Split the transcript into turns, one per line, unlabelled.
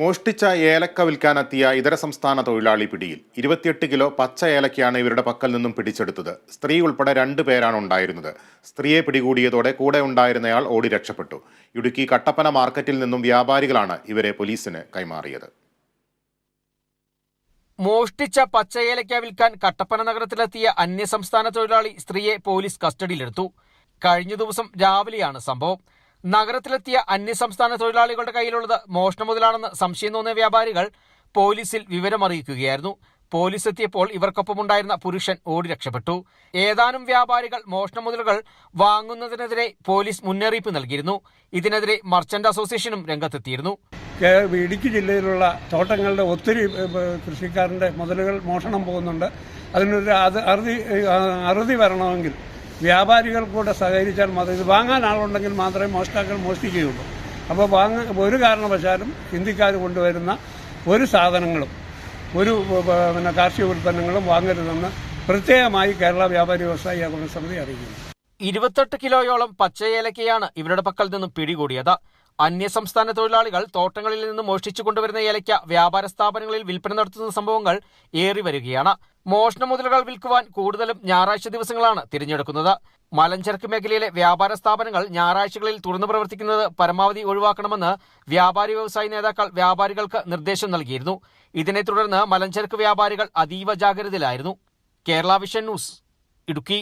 മോഷ്ടിച്ച ഏലക്ക വിൽക്കാനെത്തിയ ഇതര സംസ്ഥാന തൊഴിലാളി പിടിയിൽ ഇരുപത്തിയെട്ട് കിലോ പച്ച ഏലക്കയാണ് ഇവരുടെ പക്കൽ നിന്നും പിടിച്ചെടുത്തത്. സ്ത്രീ ഉൾപ്പെടെ രണ്ടു പേരാണ് ഉണ്ടായിരുന്നത്. സ്ത്രീയെ പിടികൂടിയതോടെ കൂടെ ഉണ്ടായിരുന്നയാൾ ഓടി രക്ഷപ്പെട്ടു. ഇടുക്കി കട്ടപ്പന മാർക്കറ്റിൽ നിന്നും വ്യാപാരികളാണ് ഇവരെ പോലീസിന് കൈമാറിയത്.
മോഷ്ടിച്ച പച്ച ഏലക്ക വിൽക്കാൻ കട്ടപ്പന നഗരത്തിലെത്തിയ അന്യസംസ്ഥാന തൊഴിലാളി സ്ത്രീയെ പോലീസ് കസ്റ്റഡിയിലെടുത്തു. കഴിഞ്ഞ ദിവസം രാവിലെയാണ് സംഭവം. നഗരത്തിലെത്തിയ അന്യസംസ്ഥാന തൊഴിലാളികളുടെ കയ്യിലുള്ളത് മോഷണ മുതലാണെന്ന് സംശയം തോന്നിയ വ്യാപാരികൾ പോലീസിൽ വിവരമറിയിക്കുകയായിരുന്നു. പോലീസ് എത്തിയപ്പോൾ ഇവർക്കൊപ്പമുണ്ടായിരുന്ന പുരുഷൻ ഓടി രക്ഷപ്പെട്ടു. ഏതാനും വ്യാപാരികൾ മോഷണ മുതലുകൾ വാങ്ങുന്നതിനെതിരെ പോലീസ് മുന്നറിയിപ്പ് നൽകിയിരുന്നു. ഇതിനെതിരെ മർച്ചന്റ് അസോസിയേഷനും രംഗത്തെത്തിയിരുന്നു.
ഇടുക്കി ജില്ലയിലുള്ള തോട്ടങ്ങളുടെ ഒത്തിരി കൃഷിക്കാരന്റെ മുതലുകൾ മോഷണം പോകുന്നുണ്ട്. അതിനൊരു അത് അറുതി അറുതി വരണമെങ്കിൽ വ്യാപാരികൾ കൂടെ സഹകരിച്ചാൽ മാത്രം ഇത് വാങ്ങാൻ ആളുണ്ടെങ്കിൽ മാത്രമേ മോഷ്ടാക്കൾ മോഷ്ടിക്കുകയുള്ളൂ. അപ്പോൾ വാങ്ങ ഒരു കാരണവശാലും ഹിന്ദിക്കാർ കൊണ്ടുവരുന്ന ഒരു സാധനങ്ങളും ഒരു പിന്നെ കാർഷിക ഉൽപ്പന്നങ്ങളും വാങ്ങരുതെന്ന് പ്രത്യേകമായി കേരള വ്യാപാരി വ്യവസായി ഏകോപന സമിതി അറിയിക്കുന്നു.
ഇരുപത്തെട്ട് കിലോയോളം പച്ചയേലക്കയാണ് ഇവരുടെ പക്കൽ നിന്നും പിടികൂടിയത്. അന്യസംസ്ഥാന തൊഴിലാളികൾ തോട്ടങ്ങളിൽ നിന്ന് മോഷ്ടിച്ചു കൊണ്ടുവരുന്ന ഏലയ്ക്ക വ്യാപാര സ്ഥാപനങ്ങളിൽ വിൽപ്പന നടത്തുന്ന സംഭവങ്ങൾ ഏറി വരികയാണ്. മോഷണ മുതലുകൾ വിൽക്കുവാൻ കൂടുതലും ഞായറാഴ്ച ദിവസങ്ങളാണ് തിരഞ്ഞെടുക്കുന്നത്. മലഞ്ചരക്ക് മേഖലയിലെ വ്യാപാര സ്ഥാപനങ്ങൾ ഞായറാഴ്ചകളിൽ തുറന്നു പ്രവർത്തിക്കുന്നത് പരമാവധി ഒഴിവാക്കണമെന്ന് വ്യാപാരി വ്യവസായ നേതാക്കൾ വ്യാപാരികൾക്ക് നിർദ്ദേശം നൽകിയിരുന്നു. ഇതിനെ തുടർന്ന് മലഞ്ചരക്ക് വ്യാപാരികൾ അതീവ ജാഗ്രതയിലായിരുന്നു. Kerala vision news Idukki.